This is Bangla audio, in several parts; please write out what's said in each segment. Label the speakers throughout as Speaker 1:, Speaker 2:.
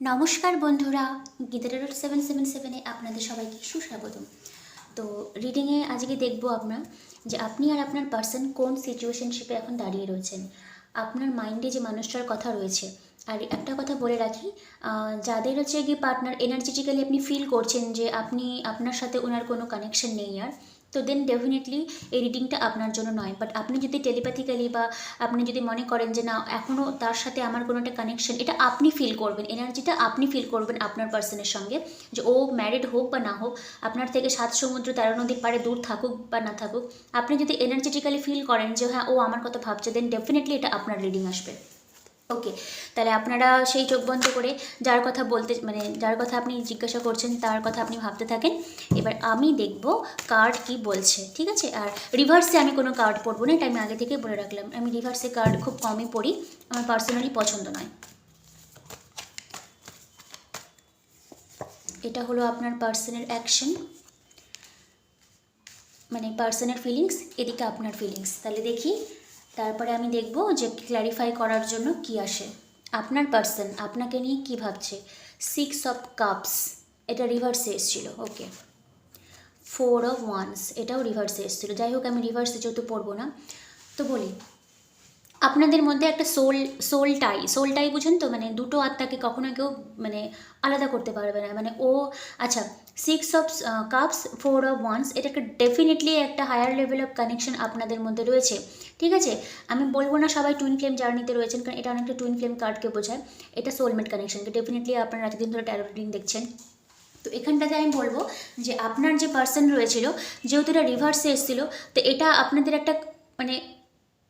Speaker 1: নমস্কার বন্ধুরা গীতার সেভেন সেভেন সেভেনে আপনাদের সবাইকে সুস্বাগতম। তো রিডিংয়ে আজকে দেখব আমরা যে আপনি আর আপনার পার্সন কোন সিচুয়েশনশিপে এখন দাঁড়িয়ে রয়েছেন। আপনার মাইন্ডে যে মানুষটার কথা রয়েছে। আর একটা কথা বলে রাখি যাদের হচ্ছে গিয়ে পার্টনার এনার্জেটিক্যালি আপনি ফিল করছেন যে আপনি আপনার সাথে ওনার কোনো কানেকশন নেই আর তো দেন ডেফিনেটলি এই রিডিংটা আপনার জন্য নয়। বাট আপনি যদি টেলিপ্যাথিক্যালি বা আপনি যদি মনে করেন যে না এখনও তার সাথে আমার কোনো একটা কানেকশন এটা আপনি ফিল করবেন এনার্জিটা আপনি ফিল করবেন আপনার পার্সনের সঙ্গে। যে ও ম্যারিড হোক বা না হোক, আপনার থেকে সাত সমুদ্র, তেরো নদীর পাড়ে দূর থাকুক বা না থাকুক, আপনি যদি এনার্জেটিক্যালি ফিল করেন যে হ্যাঁ ও আমার কথা ভাবছে দেন ডেফিনেটলি এটা আপনার রিডিং আসবে। ওকে তাহলে আপনারা সেই চোখ বন্ধ করে যার কথা বলতে মানে যার কথা আপনি জিজ্ঞাসা করছেন, তার কথা আপনি ভাবতে থাকেন। এবার আমি দেখব কার্ড কি বলছে, ঠিক আছে? আর রিভার্সে আমি কোনো কার্ড পড়ব না, এটা আমি আগে থেকে বলে রাখলাম। আমি রিভার্সে কার্ড খুব কমই পড়ি, আমার পার্সোনালি পছন্দ নয়। এটা হলো আপনার পার্সনের অ্যাকশন মানে পার্সনের ফিলিংস এদিকে আপনার ফিলিংস তাহলে দেখি তারপরে আমি দেখব যে ক্ল্যারিফাই করার জন্য কি আসে। আপনার পার্সন আপনাকে নিয়ে কি ভাবছে? সিক্স অফ কাপস এটা রিভার্সে এসেছিল ওকে ফোর অফ ওয়ান্স এটাও রিভার্সে এসেছিল। যাই হোক, আমি রিভার্সে যেহেতু পড়ব না, তো বলি আপনাদের মধ্যে একটা soul soul tie soul tie বুঝেন তো? মানে দুটো আত্মাকে কখনো কেউ মানে আলাদা করতে পারবে না। মানে ও আচ্ছা six of cups four of wands এটা একটা ডেফিনেটলি একটা হায়ার লেভেল অফ কানেকশন আপনাদের মধ্যে রয়েছে। ঠিক আছে? আমি বলব না সবাই টুইন ফ্লেম জার্নিতে রয়েছেন, কারণ এটা অনেকটা টুইন ফ্লেম কার্ডকে বোঝায়। এটা সোলমেট কানেকশনকে ডেফিনেটলি আপনারা এতদিন ধরে ট্যারো রিডিং দেখছেন। তো এখানটাতে আমি বলব যে আপনার যে পার্সন রয়েছিল, যেহেতু এটা রিভার্সে এসেছিল, তো এটা আপনাদের একটা মানে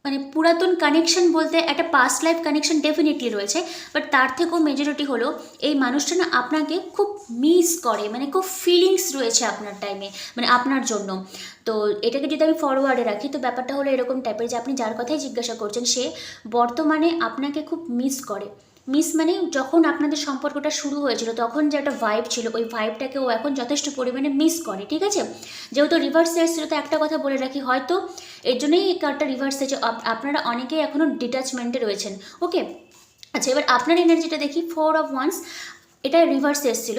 Speaker 1: মানে পুরাতন কানেকশন বলতে একটা পাস্ট লাইফ কানেকশন ডেফিনেটলি রয়েছে বাট তার থেকেও মেজরিটি হলো এই মানুষটা না আপনাকে খুব মিস করে মানে খুব ফিলিংস রয়েছে আপনার টাইমে মানে আপনার জন্য। তো এটাকে যদি আমি ফরওয়ার্ডে রাখি, তো ব্যাপারটা হলো এরকম টাইপের যে আপনি যার কথাই জিজ্ঞাসা করছেন, সে বর্তমানে আপনাকে খুব মিস করে। মিস মানে যখন আপনাদের সম্পর্কটা শুরু হয়েছিল, তখন যে একটা ভাইব ছিল, ওই ভাইবটাকে ও এখন যথেষ্ট পরিমাণে মিস করে, ঠিক আছে? যেহেতু রিভার্স এসেছিল তো একটা কথা বলে রাখি, হয়তো এর জন্যই এই কার্ডটা রিভার্স এসেছে আপনারা অনেকেই এখনও ডিট্যাচমেন্টে রয়েছেন ওকে আচ্ছা এবার আপনার এনার্জিটা দেখি ফোর অফ ওয়ান্স এটা রিভার্স এসেছিল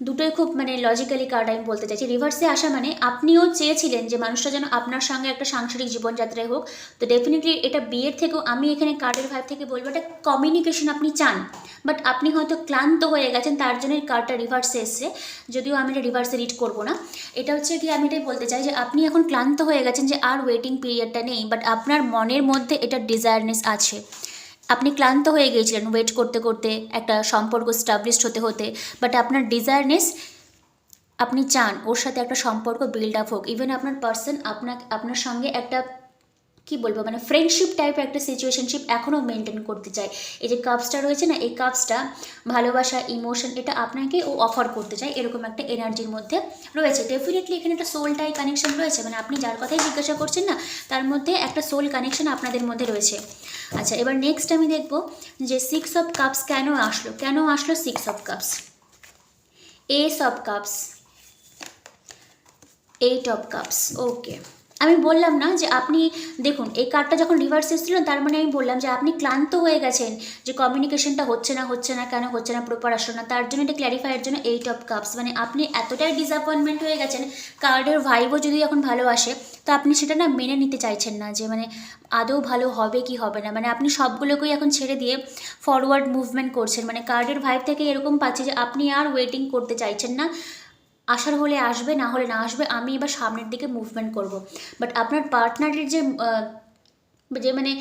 Speaker 1: দুটোই খুব মানে লজিক্যালি কার্ড আমি বলতে চাইছি রিভার্সে আসা মানে আপনিও চেয়েছিলেন যে মানুষটা যেন আপনার সঙ্গে একটা সাংসারিক জীবনযাত্রায় হোক। তো ডেফিনেটলি এটা বিয়ের থেকেও আমি এখানে কার্ডের ভাইব থেকে বলব এটা কমিউনিকেশন আপনি চান। বাট আপনি হয়তো ক্লান্ত হয়ে গেছেন, তার জন্য কার্ডটা রিভার্সে এসছে। যদিও আমি এটা রিভার্সে রিড করব না। এটা হচ্ছে কি, আমি এটাই বলতে চাই যে আপনি এখন ক্লান্ত হয়ে গেছেন যে আর ওয়েটিং পিরিয়ডটা নেই বাট আপনার মনের মধ্যে এটা ডিজায়ারনেস আছে। আপনি ক্লান্ত হয়ে গিয়েছিলেন ওয়েট করতে করতে, একটা সম্পর্ক স্টাবলিশড হতে হতে বাট আপনার ডিজায়ারনেস আপনি চান ওর সাথে একটা সম্পর্ক বিল্ড আপ হোক। ইভেন আপনার পার্সন আপনার আপনার সঙ্গে একটা কি বলব মানে ফ্রেন্ডশিপ টাইপের একটা সিচুয়েশনশিপ এখনও মেনটেন করতে চায়। এই যে কাপসটা রয়েছে না, এই কাপসটা ভালোবাসা ইমোশন এটা আপনাকে ও অফার করতে চায়, এরকম একটা এনার্জির মধ্যে রয়েছে। ডেফিনেটলি এখানে একটা সোলটাই কানেকশন রয়েছে মানে আপনি যার কথাই জিজ্ঞাসা করছেন না, তার মধ্যে একটা সোল কানেকশন আপনাদের মধ্যে রয়েছে। আচ্ছা এবার নেক্সট আমি দেখব যে সিক্স অফ কাপস কেন আসলো? কেন আসলো six of cups ace of cups eight of cups okay আমি বললাম না যে আপনি, দেখুন, এই কার্ডটা যখন রিভার্স এসেছিল, তার মানে আমি বললাম যে আপনি ক্লান্ত হয়ে গেছেন, যে কমিউনিকেশনটা হচ্ছে না হচ্ছে না, কেন হচ্ছে না প্রপার আসলো না, তার জন্য এটা ক্ল্যারিফাইয়ের জন্য এইট অফ কাপস মানে আপনি এতটাই ডিসঅ্যাপয়েন্টমেন্ট হয়ে গেছেন কার্ডের ভাইবও যদি এখন ভালো আসে, তো আপনি সেটা না মেনে নিতে চাইছেন না, যে মানে আদৌ ভালো হবে কি হবে না মানে আপনি সবগুলোকেই এখন ছেড়ে দিয়ে ফরওয়ার্ড মুভমেন্ট করছেন মানে কার্ডের ভাইব থেকে এরকম পাচ্ছে যে আপনি আর ওয়েটিং করতে চাইছেন না আসার হলে আসবে, না হলে না আসবে, আমি এবার সামনের দিকে মুভমেন্ট করব। বাট আপনার পার্টনারের যে যে মানে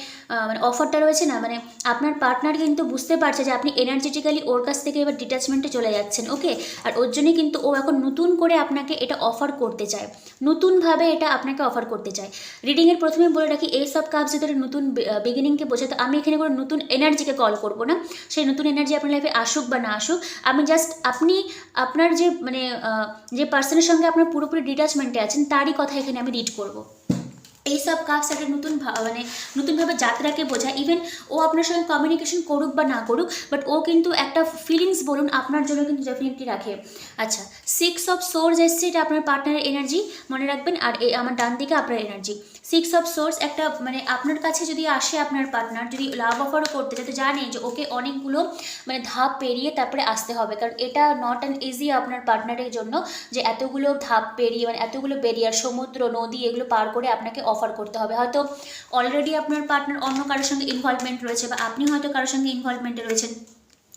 Speaker 1: মানে অফারটা রয়েছে না মানে আপনার পার্টনার কিন্তু বুঝতে পারছে যে আপনি এনার্জেটিক্যালি ওর কাছ থেকে এবার ডিট্যাচমেন্টে চলে যাচ্ছেন ওকে আর ওর জন্যই কিন্তু ও এখন নতুন করে আপনাকে এটা অফার করতে চায়, নতুনভাবে এটা আপনাকে অফার করতে চায়। রিডিংয়ের প্রথমে বলে রাখি, এই সব কাজ যদি নতুন বিগিনিংকে বোঝাতে আমি এখানে কোনো নতুন এনার্জিকে কল করব না। সেই নতুন এনার্জি আপনার লাইফে আসুক বা না আসুক, আমি জাস্ট আপনি, আপনার যে মানে যে পার্সনের সঙ্গে আপনার পুরোপুরি ডিট্যাচমেন্টে আছেন, তারই কথা এখানে আমি রিড করব। এইসব কাপস একটা নতুন মানে নতুনভাবে যাত্রাকে বোঝায়। ইভেন ও আপনার সঙ্গে কমিউনিকেশন করুক বা না করুক বাট ও কিন্তু একটা ফিলিংস বলুন আপনার জন্য কিন্তু ডেফিনেটলি রাখে। আচ্ছা সিক্স অফ সোর্স এসছে, এটা আপনার পার্টনারের এনার্জি মনে রাখবেন, আর এই আমার ডান দিকে আপনার এনার্জি সিক্স অফ সোর্স একটা মানে আপনার কাছে যদি আসে আপনার পার্টনার যদি লাভ অফারও করতে চায়, তো জানে যে ওকে অনেকগুলো মানে ধাপ পেরিয়ে তারপরে আসতে হবে। কারণ এটা নট অ্যান ইজি আপনার পার্টনারের জন্য যে এতগুলো ধাপ পেরিয়ে মানে এতগুলো বেরিয়ার সমুদ্র, নদী, এগুলো পার করে আপনাকে অফার করতে হবে। হয়তো অলরেডি আপনার পার্টনার অন্য কারোর সঙ্গে ইনভলভমেন্ট রয়েছে বা আপনি হয়তো কারোর সঙ্গে ইনভলভমেন্টে রয়েছেন।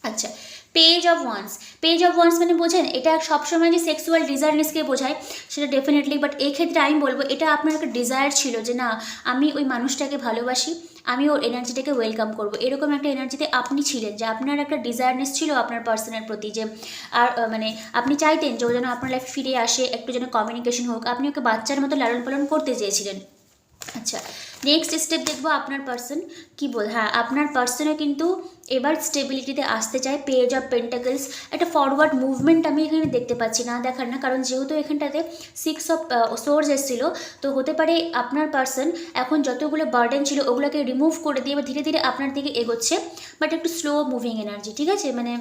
Speaker 1: আচ্ছা page of wands page of wands মানে বোঝেন, এটা সবসময় যে সেক্সুয়াল ডিজায়ারনেসকে বোঝায়, সেটা ডেফিনেটলি বাট এই ক্ষেত্রে আমি বলব, এটা আপনার একটা ডিজায়ার ছিল যে না, আমি ওই মানুষটাকে ভালোবাসি, আমি ওর এনার্জিটাকে ওয়েলকাম করব। এরকম একটা এনার্জিতে আপনি ছিলেন, যে আপনার একটা ডিজায়ারনেস ছিল আপনার পার্সনের প্রতি যে, আর মানে আপনি চাইতেন যে ও যেন আপনার লাইফে ফিরে আসে, একটু যেন কমিউনিকেশন হোক। আপনি ওকে বাচ্চার মতো লালন পালন করতে চেয়েছিলেন। আচ্ছা নেক্সট স্টেপ দেখব আপনার পার্সন কি বল হ্যাঁ আপনার পার্সনে কিন্তু এবার স্টেবিলিটিতে আসতে চায় পেজ অফ পেন্টাকলস একটা ফরওয়ার্ড মুভমেন্ট আমি এখানে দেখতে পাচ্ছি, না দেখার না, কারণ যেহেতু এখানটাতে সিক্স অফ সোর্স এসেছিল, তো হতে পারে আপনার পার্সন এখন যতগুলো বার্ডেন ছিল ওগুলোকে রিমুভ করে দিয়ে ধীরে ধীরে আপনার দিকে এগোচ্ছে বাট একটু স্লো মুভিং এনার্জি ঠিক আছে? মানে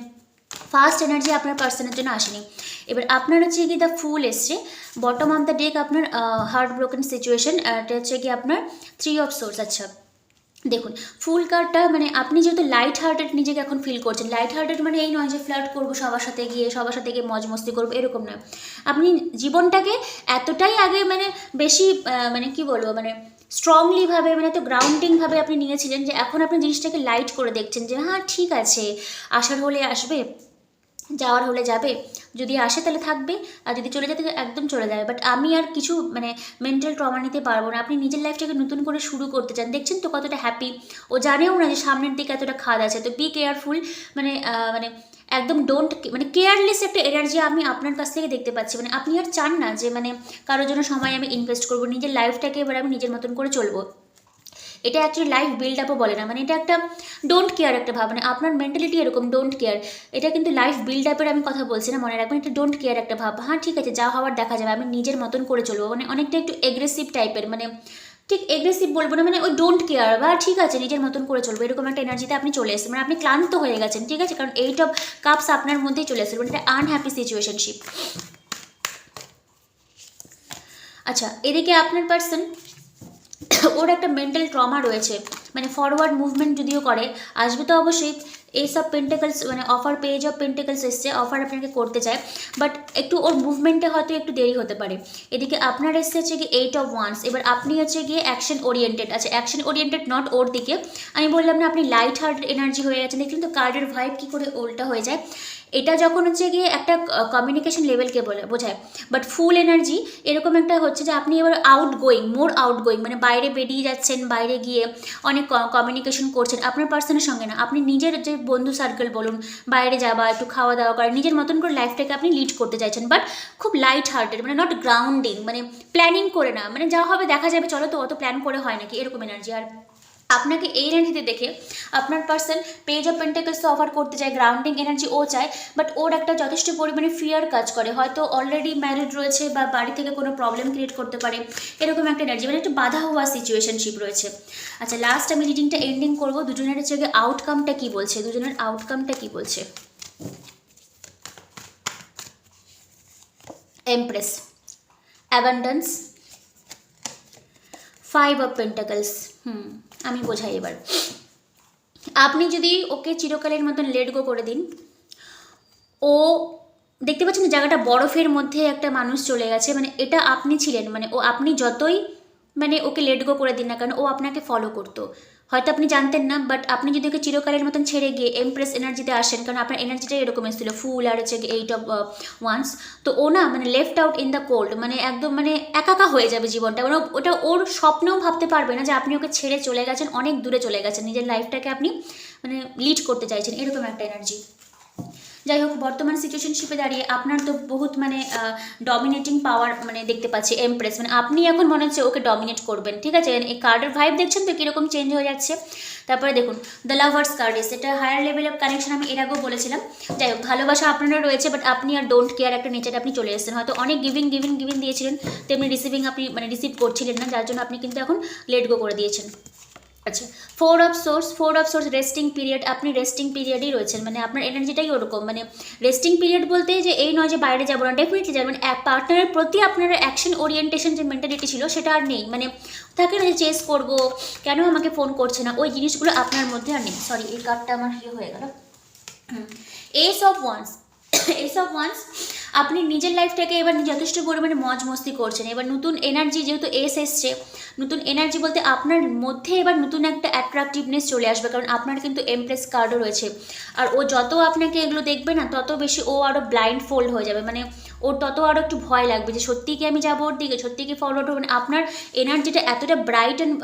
Speaker 1: ফার্স্ট এনার্জি আপনার পার্সনের জন্য আসেনি। এবার আপনার হচ্ছে কি দ্য ফুল এসছে। বটম অফ দ্য ডেক আপনার হার্ট ব্রোকেন সিচুয়েশন এটা হচ্ছে কি আপনার থ্রি অফ সোর্স আচ্ছা। দেখুন ফুল কার্ডটা মানে আপনি যেহেতু লাইট হার্টেড নিজেকে এখন ফিল করছেন লাইট হার্টেড মানে এই নয় যে ফ্লার্ট করব সবার সাথে গিয়ে, সবার সাথে গিয়ে মজ মস্তি করব, এরকম নয় আপনি জীবনটাকে এতটাই আগে মানে বেশি মানে কি বলব মানে স্ট্রংলিভাবে মানে তো গ্রাউন্ডিংভাবে আপনি নিয়েছিলেন যে এখন আপনি জিনিসটাকে লাইট করে দেখছেন যে হ্যাঁ ঠিক আছে, আসার হলে আসবে, যাওয়ার হলে যাবে, যদি আসে তাহলে থাকবে, আর যদি চলে যেতে একদম চলে যাবে। বাট আমি আর কিছু মানে মেন্টাল ট্রমা নিতে পারব না। আপনি নিজের লাইফটাকে নতুন করে শুরু করতে চান, দেখছেন তো কতটা হ্যাপি ও জানেও না যে সামনের দিকে এতটা খাদ আছে। তো বি কেয়ারফুল মানে মানে একদম ডোন্ট মানে কেয়ারলেস একটা এনার্জি আমি আপনার কাছ থেকে দেখতে পাচ্ছি। মানে আপনি আর চান না যে মানে কারোর জন্য সময় আমি ইনভেস্ট করব, নিজের লাইফটাকে এবার আমি নিজের মতন করে চলবো। এটা অ্যাকচুয়ালি লাইফ বিল্ড আপও বলে না। মানে এটা একটা ডোন্ট কেয়ার একটা ভাব। মানে আপনার মেন্টালিটি এরকম ডোন্ট কেয়ার এটা কিন্তু লাইফ বিল্ড আপের আমি কথা বলছি না, মনে রাখবেন এটা ডোন্ট কেয়ার একটা ভাব। হ্যাঁ ঠিক আছে, যা হওয়ার দেখা যাবে, আমি নিজের মতন করে চলবো। মানে অনেকটা একটু এগ্রেসিভ টাইপের মানে ঠিক এগ্রেসিভ বলব না মানে ওই ডোন্ট কেয়ার বা ঠিক আছে, নিজের মতন করে চলবো, এরকম একটা এনার্জিতে আপনি চলে এসেছেন মানে আপনি ক্লান্ত হয়ে গেছেন, ঠিক আছে? কারণ এইট অফ কাপস আপনার মধ্যেই চলে এসেছে মানে এটা আনহ্যাপি সিচুয়েশনশিপ আচ্ছা এদিকে আপনার পার্সন ওর একটা মেন্টাল ট্রমা রয়েছে মানে ফরওয়ার্ড মুভমেন্ট যদিও করে, আসবে তো অবশ্যই এইসব পেন্টেকলস মানে অফার পেজ অফ পেন্টেকলস এসছে অফার আপনাকে করতে চায়। বাট একটু ওর মুভমেন্টে হয়তো একটু দেরি হতে পারে। এদিকে আপনার এসছে হচ্ছে গিয়ে এইট অফ ওয়ান্স এবার আপনি হচ্ছে গিয়ে অ্যাকশন ওরিয়েন্টেড আচ্ছা অ্যাকশন ওরিয়েন্টেড নট ওর দিকে। আমি বললাম না, আপনি লাইট হার্টেড এনার্জি হয়ে গেছেন। দেখলেন তো কার্ডের ভাইব কী করে উল্টা হয়ে যায়। এটা যখন হচ্ছে গিয়ে একটা কমিউনিকেশন লেভেলকে বলে, বোঝায়। বাট ফুল এনার্জি এরকম একটা হচ্ছে যে আপনি এবার outgoing more outgoing মানে বাইরে বেরিয়ে যাচ্ছেন, বাইরে গিয়ে অনেক কমিউনিকেশন করছেন, আপনার পার্সনের সঙ্গে না। আপনি নিজের যে বন্ধু সার্কেল বলুন, বাইরে যাওয়া, একটু খাওয়া দাওয়া করা, নিজের মতন করে লাইফটাকে আপনি লিড করতে চাইছেন। বাট খুব লাইট হার্টেড মানে নট গ্রাউন্ডিং মানে প্ল্যানিং করে না। মানে যা হবে দেখা যাবে, চলো তো, অত প্ল্যান করে হয় নাকি, এরকম এনার্জি আর আপনাকে এই এনার্জিতে দেখে আপনার person page of pentacles offer করতে চায় গ্রাউন্ডিং এনার্জি ও চায় বাট ওর একটা যথেষ্ট পরিমাণে ফিয়ার কাজ করে। হয়তো অলরেডি ম্যারিড রয়েছে বা বাড়ি থেকে কোনো প্রবলেম ক্রিয়েট করতে পারে, এরকম একটা এনার্জি মানে একটু বাধা হওয়া সিচুয়েশনশিপ রয়েছে। আচ্ছা লাস্ট আমি রিডিংটা এন্ডিং করব। দুজনের হচ্ছে আউটকামটা কী বলছে? দুজনের আউটকামটা কী বলছে? Empress abundance five of pentacles hmm. আমি বোঝাই এবার। আপনি যদি ওকে চিরকালের মতন লেট গো করে দিন, ও দেখতে পাচ্ছেন জায়গাটা বরফের মধ্যে একটা মানুষ চলে গেছে মানে এটা আপনি ছিলেন মানে ও আপনি যতই মানে ওকে লেট গো করে দিন না কেন, ও আপনাকে ফলো করতো। হয়তো আপনি জানতেন না বাট আপনি যদি ওকে চিরকালের মতন ছেড়ে গিয়ে এমপ্রেস এনার্জিতে আসেন, কারণ আপনার এনার্জিটাই এরকম এসেছিল ফুল আর হচ্ছে এইট অফ ওয়ান্স তো ও না মানে left out in the cold মানে একদম মানে একাকা হয়ে যাবে জীবনটা। মানে ওটা ওর স্বপ্নেও ভাবতে পারবে না যে আপনি ওকে ছেড়ে চলে গেছেন, অনেক দূরে চলে গেছেন, নিজের লাইফটাকে আপনি মানে লিড করতে চাইছেন, এরকম একটা এনার্জি যাই হোক বর্তমান সিচুয়েশনশিপে দাঁড়িয়ে আপনার তো বহুত মানে ডমিনেটিং পাওয়ার মানে দেখতে পাচ্ছি এমপ্রেস মানে আপনি এখন মনে হচ্ছে ওকে ডমিনেট করবেন, ঠিক আছে? এই কার্ডের ভাইব দেখছেন তো কীরকম চেঞ্জ হয়ে যাচ্ছে? তারপরে দেখুন দ্য লাভার্স কার্ড এস এটা হায়ার লেভেল অফ কানেকশন আমি এর আগেও বলেছিলাম। যাই হোক ভালোবাসা আপনারও রয়েছে বাট আপনি আর ডোন্ট কেয়ার একটা নেচারে আপনি চলে এসেছেন। হয়তো অনেক গিভিং গিভিং গিভিং দিয়েছিলেন, তেমনি রিসিভিং আপনি মানে রিসিভ করছিলেন না, যার জন্য আপনি কিন্তু এখন লেট গো করে দিয়েছেন। আচ্ছা four of swords four of swords resting period আপনি রেস্টিং পিরিয়ডেই রয়েছেন মানে আপনার এনার্জিটাই ওরকম মানে রেস্টিং পিরিয়ড বলতে যে এই নয় যে বাইরে যাব না ডেফিনেটলি যাবেন। পার্টনারের প্রতি আপনার অ্যাকশন ওরিয়েন্টেশন যে মেন্টালিটি ছিল, সেটা আর নেই মানে থাকে না যে চেস করব, কেন আমাকে ফোন করছে না, ওই জিনিসগুলো আপনার মধ্যে আর নেই। সরি এই কার্ডটা আমার ইয়ে হয়ে গেল। Ace of wands of wands আপনি নিজের লাইফটাকে এবার যথেষ্ট পরিমাণে মজ মস্তি করছেন। এবার নতুন এনার্জি যেহেতু এস এসছে, নতুন এনার্জি বলতে আপনার মধ্যে এবার নতুন একটা অ্যাট্রাকটিভনেস চলে আসবে, কারণ আপনার কিন্তু এমপ্রেস কার্ডও রয়েছে। আর ও যত আপনাকে এগুলো দেখবে না, তত বেশি ও আরও ব্লাইন্ড ফোল্ড হয়ে যাবে। মানে ওর তত আরও একটু ভয় লাগবে যে, সত্যি কি আমি যাব ওর দিকে? সত্যি কি হবে মানে আপনার এনার্জিটা এতটা ব্রাইট অ্যান্ড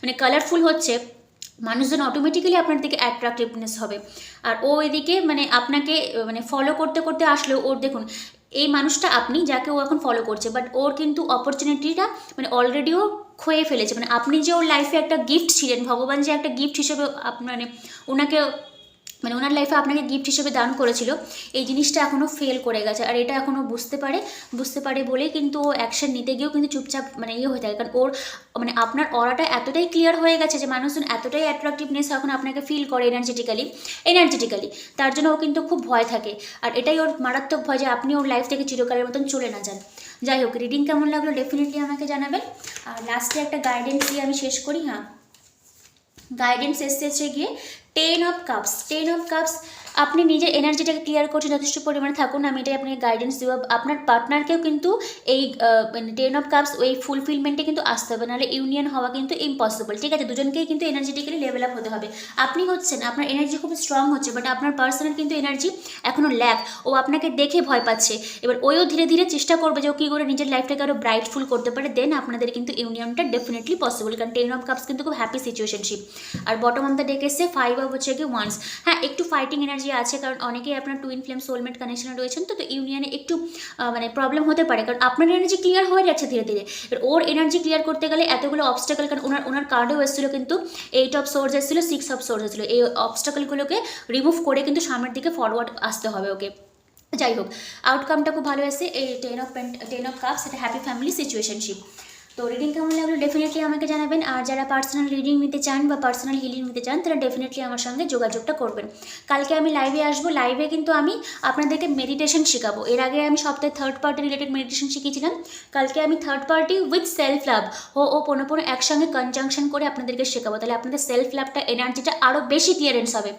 Speaker 1: মানে কালারফুল হচ্ছে মানুষজন অটোমেটিক্যালি আপনার দিকে অ্যাট্রাক্টিভনেস হবে। আর ও এদিকে মানে আপনাকে মানে ফলো করতে করতে আসলেও ওর দেখুন, এই মানুষটা আপনি, যাকে ও এখন ফলো করছে বাট ওর কিন্তু অপরচুনিটিটা মানে অলরেডিও খুয়ে ফেলেছে। মানে আপনি যে ওর লাইফে একটা গিফট ছিলেন, ভগবান যে একটা গিফট হিসেবে আপ- মানে ওনাকে মানে ওনার লাইফে আপনাকে গিফট হিসেবে দান করেছিল। এই জিনিসটা এখনও ফেল করে গেছে। আর এটা এখনও বুঝতে পারে বুঝতে পারে বলেই কিন্তু ও অ্যাকশন নিতে গিয়েও কিন্তু চুপচাপ মানে ইয়ে হয়ে থাকে। কারণ ওর মানে আপনার অরাটা এতটাই ক্লিয়ার হয়ে গেছে যে মানুষজন এতটাই অ্যাট্রাকটিভনেস এখন আপনাকে ফিল করে এনার্জেটিক্যালি এনার্জেটিক্যালি তার জন্য ও কিন্তু খুব ভয় থাকে। আর এটাই ওর মারাত্মক ভয় যে আপনি ওর লাইফ থেকে চিরকালের মতন চলে না যান। যাই হোক রিডিং কেমন লাগল ডেফিনেটলি আমাকে জানাবেন। আর লাস্টে একটা গাইডেন্স দিয়ে আমি শেষ করি হ্যাঁ। গাইডেন্স এসেছে গিয়ে ten of cups ten of cups আপনি নিজের এনার্জিটাকে ক্লিয়ার করছেন, যথেষ্ট পরিমাণে থাকুন, আমি এটাই আপনাকে গাইডেন্স দেবো। আপনার পার্টনারকেও কিন্তু এই মানে টেন অফ কাপস ওই ফুলফিলমেন্টে কিন্তু আসতে হবে, নাহলে ইউনিয়ন হওয়া কিন্তু ইম্পসিবল ঠিক আছে? দুজনকেই কিন্তু এনার্জেটিক্যালি লেভেল আপ হতে হবে। আপনি হচ্ছেন, আপনার এনার্জি খুব স্ট্রং হচ্ছে বাট আপনার পার্সনের কিন্তু এনার্জি এখনও ল্যাক ও আপনাকে দেখে ভয় পাচ্ছে। এবার ওইও ধীরে ধীরে চেষ্টা করবে যে ও কী করে নিজের লাইফটাকে আরও ব্রাইটফুল করতে পারে দেন আপনাদের কিন্তু ইউনিয়নটা ডেফিনেটলি পসিবল কারণ টেন অফ কাপস কিন্তু খুব হ্যাপি সিচুয়েশনশিপ আর বটম অফ দ্য ডেক এসে ফাইভ অফ হচ্ছে কি ওয়ান্স হ্যাঁ একটু ফাইটিং এনার্জি আছে, কারণ অনেকেই আপনার টুইন ফ্লেম সোলমেট কানেকশনে রয়েছেন, তো তো ইউনিয়নে একটু মানে প্রবলেম হতে পারে, কারণ আপনার এনার্জি ক্লিয়ার হয়ে যাচ্ছে ধীরে ধীরে। ওর এনার্জি ক্লিয়ার করতে গেলে এতগুলো অবস্টাকল কারণ ওনার ওনার কার্ডেও এসেছিল কিন্তু এইট অফ সোর্স এসেছিল সিক্স অফ সোর্স এসেছিল। এই অবস্টাকলগুলোকে রিমুভ করে কিন্তু সামনের দিকে ফরওয়ার্ড আসতে হবে ওকে যাই হোক আউটকামটা খুব ভালো এসে এই ten of ten of cups এটা হ্যাপি ফ্যামিলি সিচুয়েশনশিপ তো রিডিং কেমন লাগল? ডেফিনেটলি আমাকে জানাবেন। আর যারা পার্সোনাল রিডিং নিতে চান বা পার্সোনাল হিলিং নিতে চান, তারা ডেফিনেটলি আমার সঙ্গে যোগাযোগটা করবেন। কালকে আমি লাইভে আসব। লাইভে কিন্তু আমি আপনাদেরকে মেডিটেশন শেখাবো। এর আগে আমি সপ্তাহে থার্ড পার্টি রিলেটেড মেডিটেশন শিখিয়েছিলাম। কালকে আমি third party with self love ও ও কোনো কোনো একসঙ্গে কনজাংশন করে আপনাদেরকে শেখাবো। তাহলে আপনাদের সেলফ লাভটা এনার্জিটা আরও বেশি ক্লিয়ারেন্স হবে।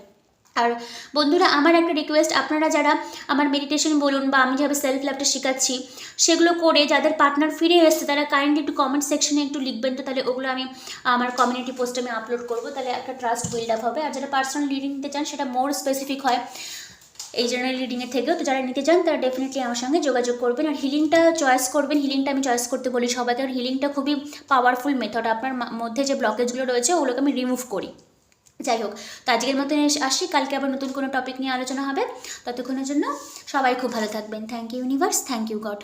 Speaker 1: আর বন্ধুরা, আমার একটা রিকোয়েস্ট আপনারা যারা আমার মেডিটেশন বলুন বা আমি যেভাবে সেলফ লাভটা শেখাচ্ছি, সেগুলো করে যাদের পার্টনার ফিরে এসছে, তারা কাইন্ডলি একটু কমেন্ট সেকশনে একটু লিখবেন তো, তাহলে ওগুলো আমি আমার কমিউনিটি পোস্টে আমি আপলোড করব, তাহলে একটা ট্রাস্ট বিল্ড আপ হবে। আর যারা পার্সোনাল রিডিং নিতে চান, সেটা মোর স্পেসিফিক হয় এই জেনারেল রিডিংয়ের থেকেও। তো যারা নিতে চান, তারা ডেফিনেটলি আমার সঙ্গে যোগাযোগ করবেন। আর হিলিংটা চয়েস করবেন হিলিংটা আমি চয়েস করতে বলি সবাইকে। আর হিলিংটা খুবই পাওয়ারফুল মেথড আপনার মধ্যে যে ব্লকেজগুলো রয়েছে, ওগুলোকে আমি রিমুভ করি। যাই হোক, তো আজকের মতন আসি। কালকে আবার নতুন কোনো টপিক নিয়ে আলোচনা হবে। ততক্ষণের জন্য সবাই খুব ভালো থাকবেন। Thank you universe thank you God